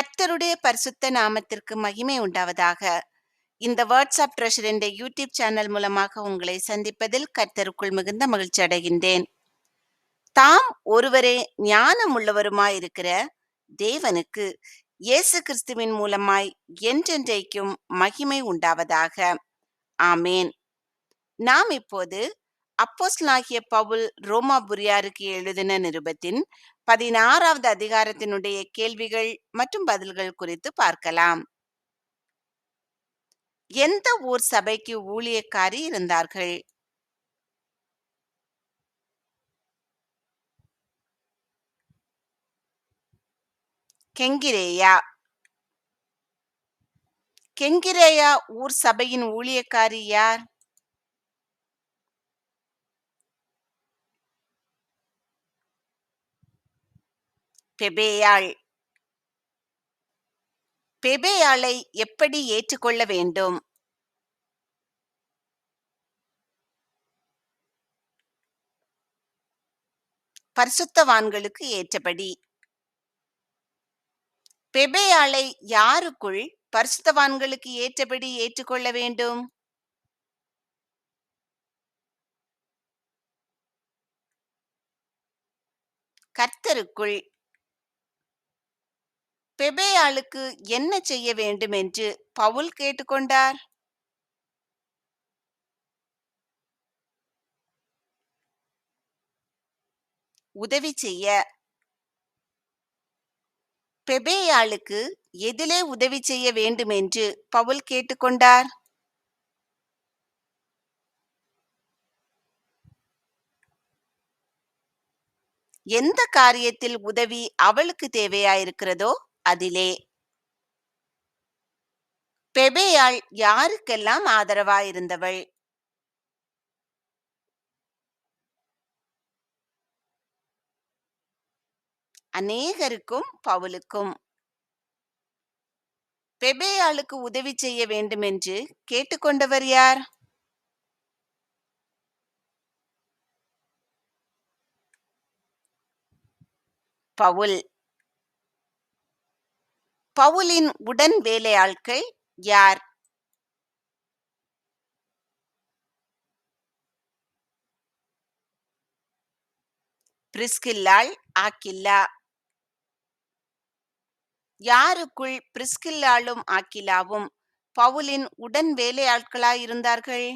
கர்த்தருடைய பரிசுத்த நாமத்திற்கு மகிமை உண்டாவதாக. இந்த வாட்ஸ்அப் ட்ரெஷர் என்ற யூடியூப் சேனல் மூலமாக உங்களை சந்திப்பதில் கர்த்தருக்குள் மிகுந்த மகிழ்ச்சி அடைகின்றேன். தாம் ஒருவரே ஞானம் உள்ளவருமாயிருக்கிற தேவனுக்கு இயேசு கிறிஸ்துவின் மூலமாய் என்றென்றைக்கும் மகிமை உண்டாவதாக. ஆமேன். நாம் இப்போது அப்போஸ்லாகிய பவுல் ரோமாபுரியாருக்கு எழுதின நிருபத்தின் பதினாறாவது அதிகாரத்தினுடைய கேள்விகள் மற்றும் பதில்கள் குறித்து பார்க்கலாம். எந்த ஊர் சபைக்கு ஊழியக்காரி இருந்தார்கள்? கெங்கிரேயா. கெங்கிரேயா ஊர் சபையின் ஊழியக்காரி யார்? பெபேயாள். பெபேயாளை எப்படி ஏற்றுக்கொள்ள வேண்டும்? பரிசுத்தவான்களுக்கு ஏற்றபடி. பெபேயாளை யாருக்குள் பரிசுத்தவான்களுக்கு ஏற்றபடி ஏற்றுக்கொள்ள வேண்டும்? கர்த்தருக்குள் பெபேயாளுக்கு என்ன செய்ய வேண்டும் என்று பவுல் கேட்டுக்கொண்டார். உதவி செய்ய பெபேயாளுக்கு எதிலே உதவி செய்ய வேண்டும் என்று பவுல் கேட்டுக்கொண்டார். எந்த காரியத்தில் உதவி அவளுக்கு தேவையாயிருக்கிறதோ அதிலே. பெபேயாள் யாருக்கெல்லாம் ஆதரவாயிருந்தவள்? அநேகருக்கும் பவுலுக்கும். பெபேயாளுக்கு உதவி செய்ய வேண்டும் என்று கேட்டுக்கொண்டவர் யார்? பவுல். பவுலின் உடன் வேலையாட்கள் யார்? பிரிஸ்கில்லாள் ஆக்கில்லா. யாருக்குள் பிரிஸ்கில்லாளும் ஆக்கிலாவும் பவுலின் உடன் வேலையாட்களாயிருந்தார்கள்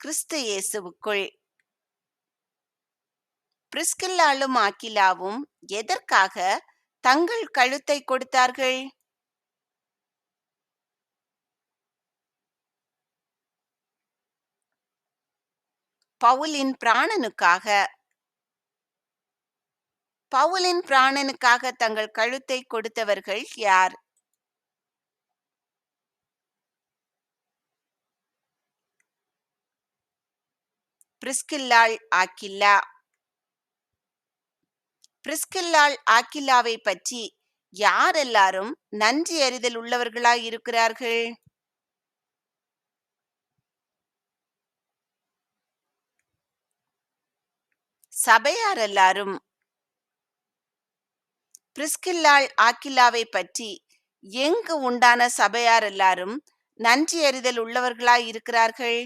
கிறிஸ்து இயேசுவுக்குள் பிரிஸ்கில்லாளும் ஆக்கிலாவும் எதற்காக தங்கள் கழுத்தை கொடுத்தார்கள்? பவுலின் பிராணனுக்காக. பவுலின் பிராணனுக்காக தங்கள் கழுத்தை கொடுத்தவர்கள் யார்? பிரிஸ்கில்லாள் ஆக்கில்லா. பிரிஸ்கில்லாள் ஆக்கில்லாவை பற்றி யாரெல்லாரும் நன்றி அறிதல் உள்ளவர்களாய் இருக்கிறார்கள்? சபையார் எல்லாரும் பிரிஸ்கில்லாள் ஆக்கில்லாவை பற்றி எங்கு உண்டான சபையார் எல்லாரும் நன்றி அறிதல் உள்ளவர்களாய் இருக்கிறார்கள்?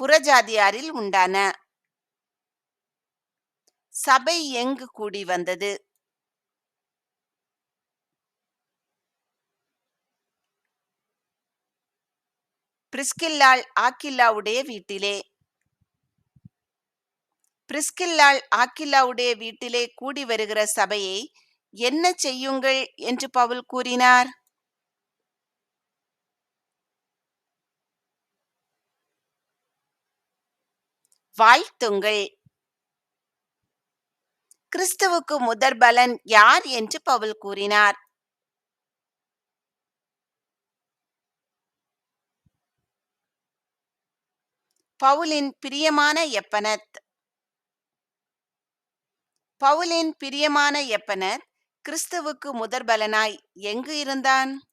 புறஜாதியாரில் உண்டான. சபை எங்கு கூடி வந்தது? பிரிஸ்கில்லாள் ஆக்கில்லாவுடைய வீட்டிலே. பிரிஸ்கில்லாள் ஆக்கில்லாவுடைய வீட்டிலே கூடி வருகிற சபையை என்ன செய்யுங்கள் என்று பவுல் கூறினார். வாழ்த்துங்கள். கிறிஸ்துவுக்கு முதற் பலன் யார் என்று பவுல் கூறினார். பவுலின் பிரியமான எப்பனத் பவுலின் பிரியமான எப்பனத் கிறிஸ்துவுக்கு முதற் பலனாய் எங்கு இருந்தான்?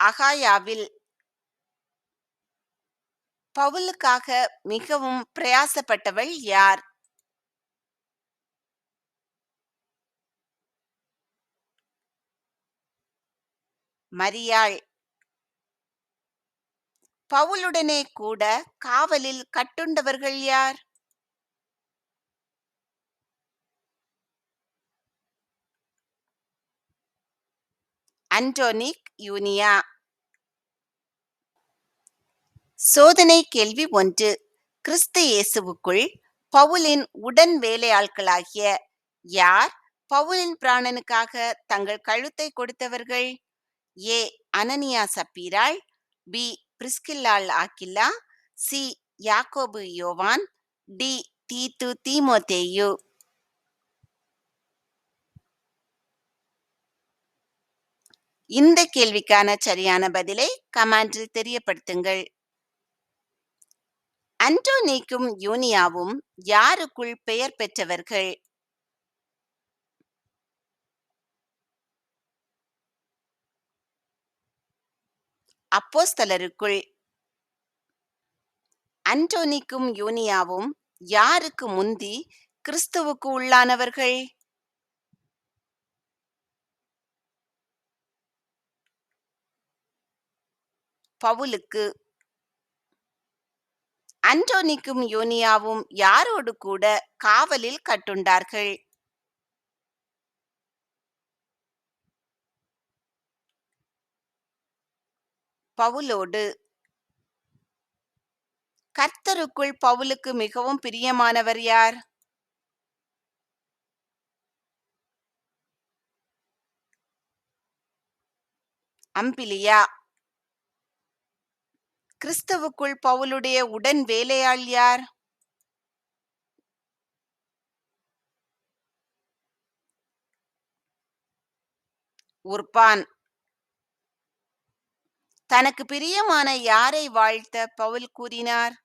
அகாயாவில் பவுலுக்காக மிகவும் பிரயாசப்பட்டவள் யார்? மரியாள். பவுலுடனே கூட காவலில் கட்டுண்டவர்கள் யார்? அண்டோனிக் யூனியா. சோதனை கேள்வி ஒன்று. கிறிஸ்து இயேசுவுக்குள் பவுலின் உடன் வேலையாட்களாகிய யார் பவுலின் பிராணனுக்காக தங்கள் கழுத்தை கொடுத்தவர்கள்? ஏ. அனனியா சப்பீராள் பி. பிரிஸ்கில்லால் ஆக்கில்லா சி. யாக்கோபு யோவான் டி. தீத்து தீமோத்தேயு. இந்த கேள்விக்கான சரியான பதிலை கமாண்டில் தெரியப்படுத்துங்கள். அன்டோனிக்கும் யூனியாவும் யாருக்குள் பெயர் பெற்றவர்கள்? அப்போஸ்தலருக்குள். அன்டோனிக்கும் யூனியாவும் யாருக்கு முந்தி கிறிஸ்துவுக்கு உள்ளானவர்கள்? பவுலுக்கு. அன்டோனிக்கும் யோனியாவும் யாரோடு கூட காவலில் கட்டுண்டார்கள்? பவுலோடு. கர்த்தருக்குள் பவுலுக்கு மிகவும் பிரியமானவர் யார்? அம்பிலியா. கிறிஸ்தவுக்குள் பவுலுடைய உடன் வேலையாள் யார்? உர்பான். தனக்கு பிரியமான யாரை வாழ்த்த பவுல் கூறினார்?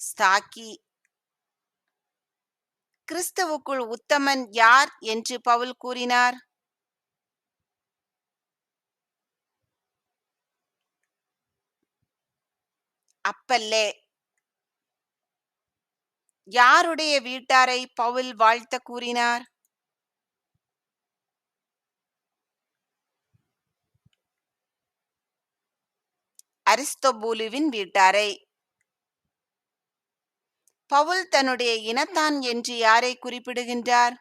ஸ்தாக்கி. கிறிஸ்தவுக்குள் உத்தமன் யார் என்று பவுல் கூறினார்? அப்பல்லே. யாருடைய வீட்டாரை பவுல் வாழ்த்த கூறினார்? அரிஸ்தோபூலுவின் வீட்டாரை. பவுல் தன்னுடைய இனத்தான் என்று யாரை குறிப்பிடுகின்றார்?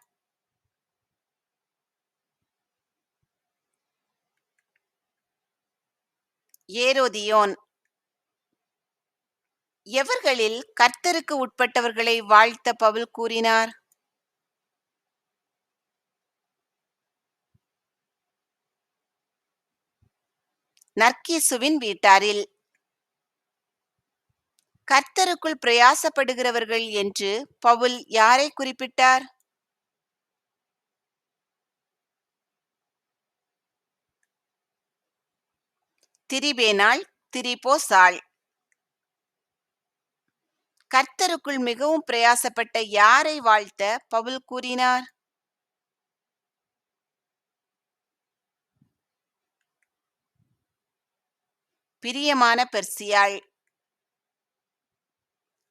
ஏரோதியோன். எவர்களில் கர்த்தருக்கு உட்பட்டவர்களை வாழ்த்த பவுல் கூறினார்? நர்கீசுவின் வீட்டாரில். கர்த்தருக்குள் பிரயாசப்படுகிறவர்கள் என்று பவுல் யாரை குறிப்பிட்டார்? திரிபேனாள் திரிபோசாள் கர்த்தருக்குள் மிகவும் பிரயாசப்பட்ட யாரை வாழ்த்த பவுல் கூறினார்? பிரியமான பெர்சியாள்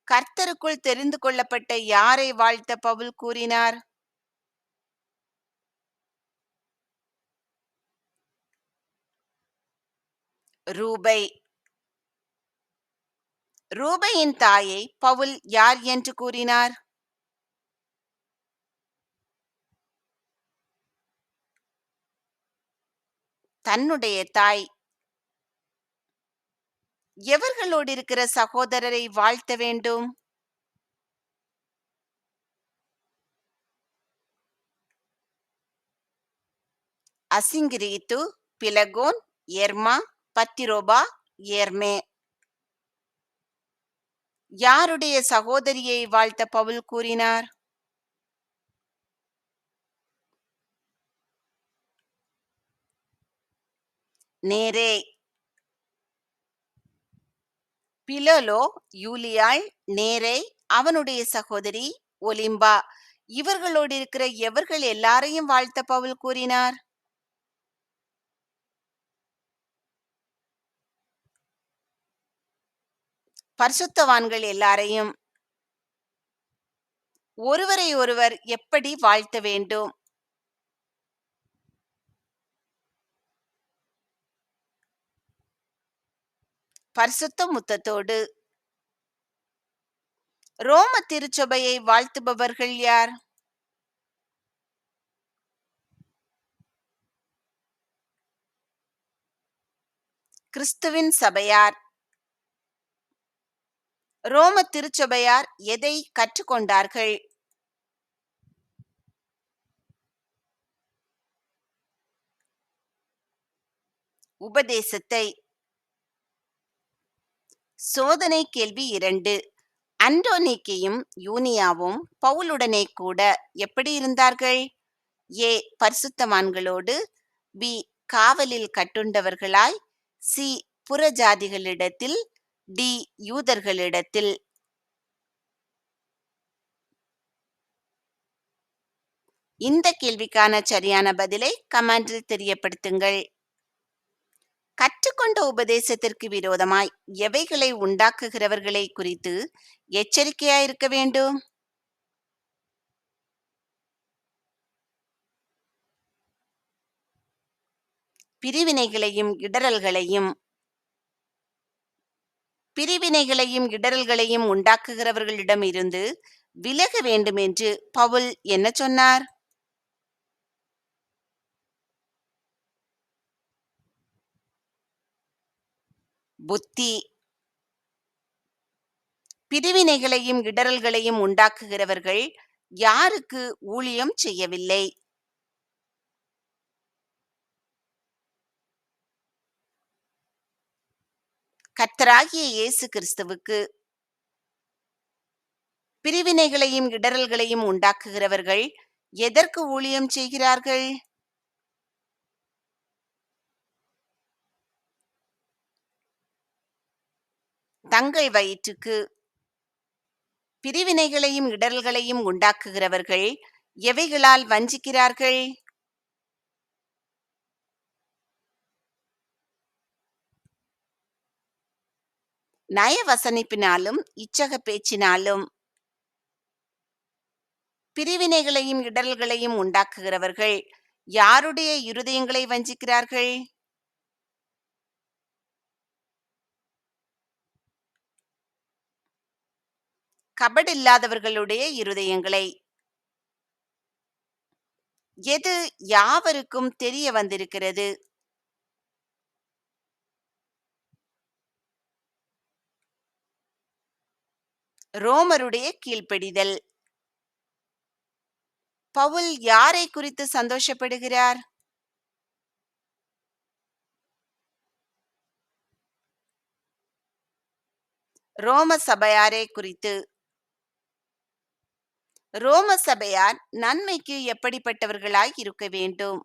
கர்த்தருக்குள் தெரிந்து கொள்ளப்பட்ட யாரை வாழ்த்த பவுல் கூறினார்? ரூபை ரூபையின் தாயை பவுல் யார் என்று கூறினார்? தன்னுடைய தாய். எவர்களோடு இருக்கிற சகோதரரை வாழ்த்த வேண்டும்? அசிங்கிரீத்து பிலகோன் எர்மா பத்திரோபா ஏர்மே. யாருடைய சகோதரியை வாழ்த்த பவுல் கூறினார்? நேரே. பிலோலோ யூலியாள் நேரே அவனுடைய சகோதரி ஒலிம்பா. இவர்களோடு இருக்கிற எவர்கள் எல்லாரையும் வாழ்த்த பவுல் கூறினார்? பரிசுத்தவான்கள் எல்லாரையும் ஒருவரை ஒருவர் எப்படி வாழ்த்த வேண்டும்? பரிசுத்த முத்தத்தோடு. ரோம திருச்சபையை வாழ்த்துபவர்கள் யார்? கிறிஸ்துவின் சபையார். ரோம திருச்சபையார் எதை கற்றுக்கொண்டார்கள்? உபதேசத்தை. சோதனை கேள்வி இரண்டு. அண்டோனிக்கையும் யூனியாவும் பவுலுடனே கூட எப்படி இருந்தார்கள்? ஏ. பரிசுத்தமான்களோடு பி. காவலில் கட்டுண்டவர்களாய் சி. புறஜாதிகளிடத்தில் டி யூதர்களிடத்தில் இந்த கேள்விக்கான சரியான பதிலை கமெண்டில் தெரியப்படுத்துங்கள். கற்றுக்கொண்ட உபதேசத்திற்கு விரோதமாய் எவைகளை உண்டாக்குகிறவர்களை குறித்து எச்சரிக்கையாயிருக்க வேண்டும்? பிரிவினைகளையும் இடரல்களையும் பிரிவினைகளையும் இடரல்களையும் உண்டாக்குகிறவர்களிடம் இருந்து விலக வேண்டும் என்று பவுல் என்ன சொன்னார்? புத்தி. பிரிவினைகளையும் இடரல்களையும் உண்டாக்குகிறவர்கள் யாருக்கு ஊழியம் செய்யவில்லை? கர்த்தராகிய இயேசு கிறிஸ்துவுக்கு பிரிவினைகளையும் இடரல்களையும் உண்டாக்குகிறவர்கள் எதற்கு ஊழியம் செய்கிறார்கள்? தங்கள் வயிற்றுக்கு பிரிவினைகளையும் இடரல்களையும் உண்டாக்குகிறவர்கள் எவைகளால் வஞ்சிக்கிறார்கள்? நயவசனிப்பினாலும் இச்சக பேச்சினாலும் பிரிவினைகளையும் இடல்களையும் உண்டாக்குகிறவர்கள் யாருடைய இருதயங்களை வஞ்சிக்கிறார்கள்? கபடில்லாதவர்களுடைய இருதயங்களை. எது யாவருக்கும் தெரிய வந்திருக்கிறது? ரோமருடைய கீழ்ப்படிதல். பவுல் யாரை குறித்து சந்தோஷப்படுகிறார்? ரோம சபையாரை குறித்து. ரோம சபையார் நன்மைக்கு எப்படிப்பட்டவர்களாய் இருக்க வேண்டும்?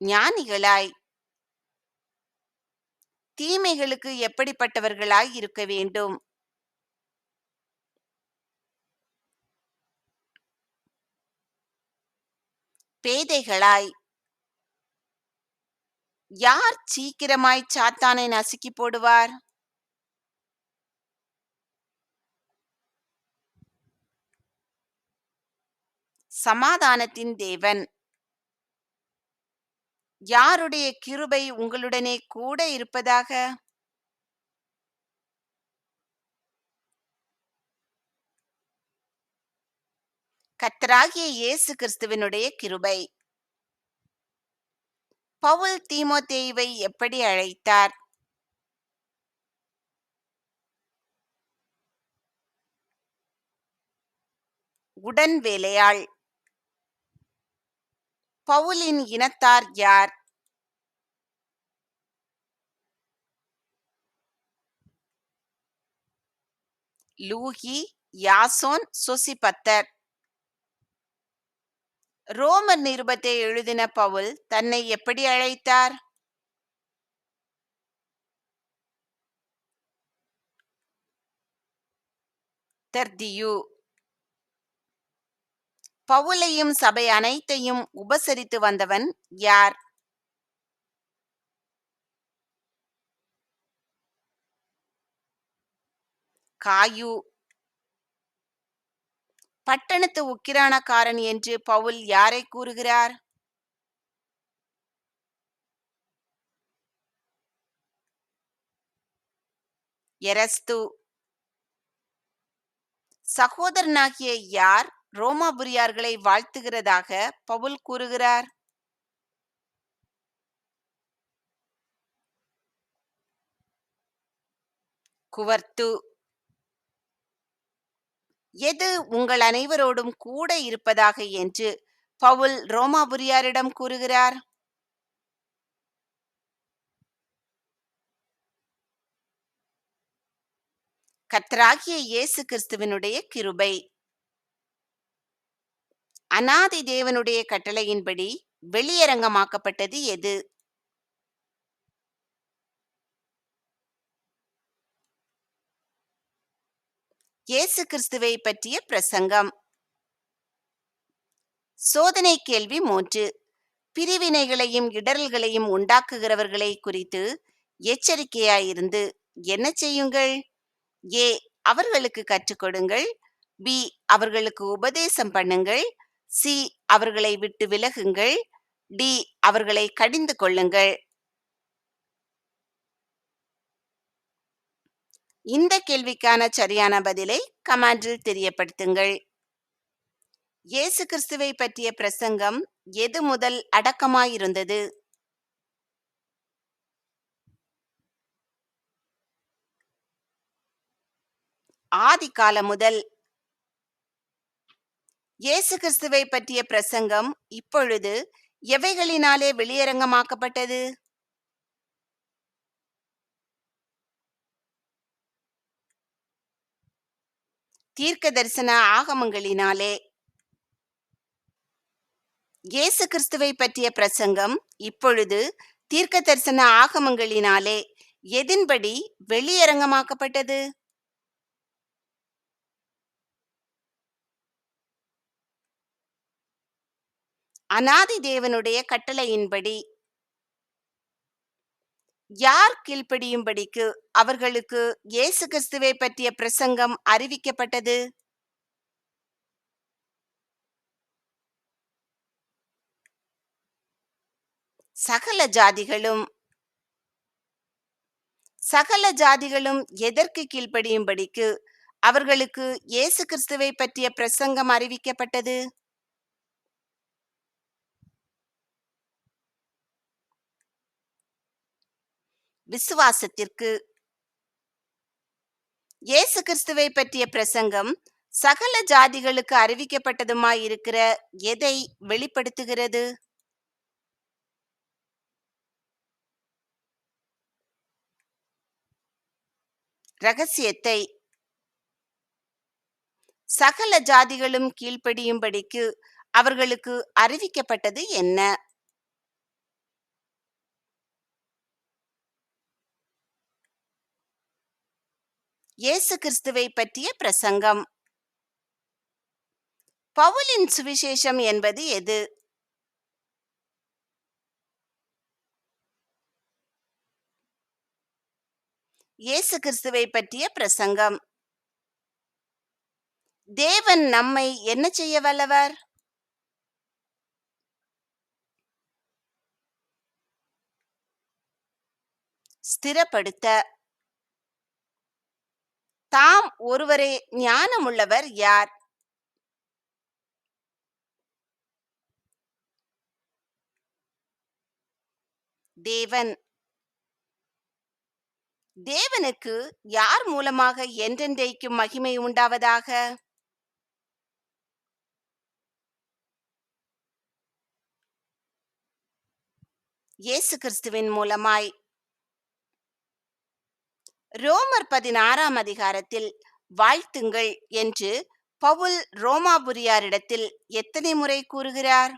ஞானிகளாய் தீமைகளுக்கு எப்படிப்பட்டவர்களாய் இருக்க வேண்டும்? பேதைகளாய். யார் சீக்கிரமாய் சாத்தானை நசுக்கி போடுவார்? சமாதானத்தின் தேவன். யாருடைய கிருபை உங்களுடனே கூட இருப்பதாக? கத்தராகிய இயேசு கிறிஸ்துவனுடைய கிருபை. பவுல் தீமோத்தேயுவை எப்படி அழைத்தார்? உடன் வேலையாள். பவுலின் இனத்தார் யார்? லூகி யாசோன் சுசிபத்தர். ரோம நிருபத்தை எழுதின பவுல் தன்னை எப்படி அழைத்தார்? தர்தியூ. பவுலையும் சபை அனைத்தையும் உபசரித்து வந்தவன் யார்? காயு. பட்டணத்து உக்கிரானக்காரன் என்று பவுல் யாரை கூறுகிறார்? எரஸ்து. சகோதரனாகிய யார்? ரோமாபுரியார்களை வாழ்த்துகிறதாக பவுல் கூறுகிறார். குவர்த்து. எது உங்கள் அனைவரோடும் கூட இருப்பதாக என்று பவுல் ரோமாபுரியாரிடம் கூறுகிறார். கத்ராகிய இயேசு கிறிஸ்துவினுடைய கிருபை. அனாதி தேவனுடைய கட்டளையின்படி வெளியரங்கமாக்கப்பட்டது எது? இயேசு கிறிஸ்துவை பற்றிய பிரசங்கம். சோதனை கேள்வி மூன்று. பிரிவினைகளையும் இடரல்களையும் உண்டாக்குகிறவர்களை குறித்து எச்சரிக்கையாயிருந்து என்ன செய்யுங்கள்? ஏ. அவர்களுக்கு கற்றுக்கொடுங்கள் பி. அவர்களுக்கு உபதேசம் பண்ணுங்கள். சி அவர்களை விட்டு விலகுங்கள். டி அவர்களை கடிந்து கொள்ளுங்கள். இந்த கேள்விக்கான சரியான பதிலை கமாண்டில் தெரியப்படுத்துங்கள். இயேசு கிறிஸ்துவை பற்றிய பிரசங்கம் எது முதல் அடக்கமாயிருந்தது? ஆதி காலம் முதல் இயேசு கிறிஸ்துவை பற்றிய பிரசங்கம் இப்பொழுது எவைகளினாலே வெளியரங்கமாக்கப்பட்டது? தீர்க்க தரிசன ஆகமங்களினாலே. இயேசு கிறிஸ்துவை பற்றிய பிரசங்கம் இப்பொழுது தீர்க்க தரிசன ஆகமங்களினாலே எதின்படி வெளியரங்கமாக்கப்பட்டது? அனாதி தேவனுடைய கட்டளையின்படி யார் கீழ்ப்படியும்படிக்கு அவர்களுக்கு இயேசு கிறிஸ்துவை பற்றிய பிரசங்கம் அறிவிக்கப்பட்டது? சகல ஜாதிகளும் சகல ஜாதிகளும் எதற்கு கீழ்ப்படியும்படிக்கு அவர்களுக்கு இயேசு கிறிஸ்துவை பற்றிய பிரசங்கம் அறிவிக்கப்பட்டது? விசுவாசத்திற்கு. இயேசு கிறிஸ்துவை பற்றிய பிரசங்கம் சகல ஜாதிகளுக்கு அறிவிக்கப்பட்டதுமாயிருக்கிற எதை வெளிப்படுத்துகிறது? ரகசியத்தை. சகல ஜாதிகளும் கீழ்ப்படியும்படிக்கு அவர்களுக்கு அறிவிக்கப்பட்டது என்ன? இயேசு கிறிஸ்துவை பற்றிய பிரசங்கம். பவுலின் சுவிசேஷம் என்பது எது? இயேசு கிறிஸ்துவை பற்றிய பிரசங்கம். தேவன் நம்மை என்ன செய்ய வல்லவர்? ஸ்திரப்படுத்த. தாம் ஒருவரே ஞானமுள்ளவர் யார்? தேவன். தேவனுக்கு யார் மூலமாக என்றென்றைக்கும் மகிமை உண்டாவதாக? இயேசு கிறிஸ்துவின் மூலமாய். ரோமர் பதினாறாம் அதிகாரத்தில் வாழ்த்துங்கள் என்று பவுல் ரோமாபுரியாரிடத்தில் எத்தனை முறை கூறுகிறார்?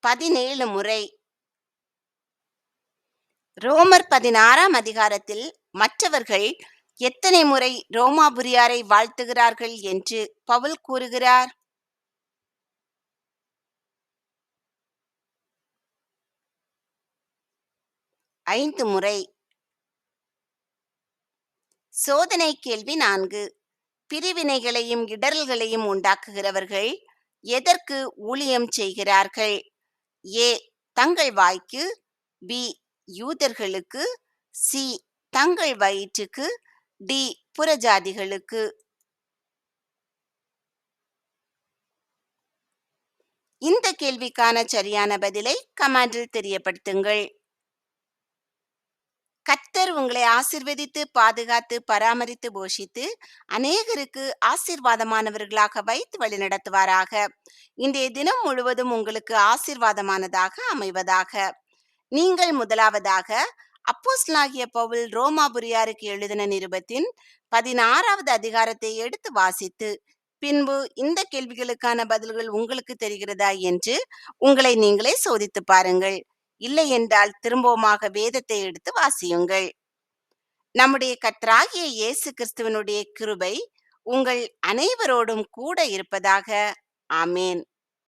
பதினேழு முறை. ரோமர் பதினாறாம் அதிகாரத்தில் மற்றவர்கள் எத்தனை முறை ரோமாபுரியாரை வாழ்த்துகிறார்கள் என்று பவுல் கூறுகிறார். ஐந்து முறை. சோதனை கேள்வி நான்கு. பிரிவினைகளையும் இடரல்களையும் உண்டாக்குகிறவர்கள் எதற்கு ஊழியம் செய்கிறார்கள்? ஏ. தங்கள் வாய்க்கு. பி. யூதர்களுக்கு. சி. தங்கள் வயிற்றுக்கு. டி. புறஜாதிகளுக்கு. இந்த கேள்விக்கான சரியான பதிலை கமாண்டில் தெரியப்படுத்துங்கள். கத்தர் உங்களை ஆசிர்வதித்து பாதுகாத்து பராமரித்து போஷித்து அநேகருக்கு ஆசீர்வாதமானவர்களாக வைத்து வழிநடத்துவாராக இன்றைய தினம் முழுவதும் உங்களுக்கு ஆசீர்வாதமானதாக அமைவதாக. நீங்கள் முதலாவதாக அப்போஸ்லாகிய பவுல் ரோமாபுரியாருக்கு எழுதின நிருபத்தின் பதினாறாவது அதிகாரத்தை எடுத்து வாசித்து பின்பு இந்த கேள்விகளுக்கான பதில்கள் உங்களுக்கு தெரிகிறதா என்று உங்களை நீங்களே சோதித்து பாருங்கள். இல்லை என்றால் திரும்பவுமாக வேதத்தை எடுத்து வாசியுங்கள். நம்முடைய கர்த்தராகிய இயேசு கிறிஸ்துவனுடைய கிருபை உங்கள் அனைவரோடும் கூட இருப்பதாக. ஆமேன்.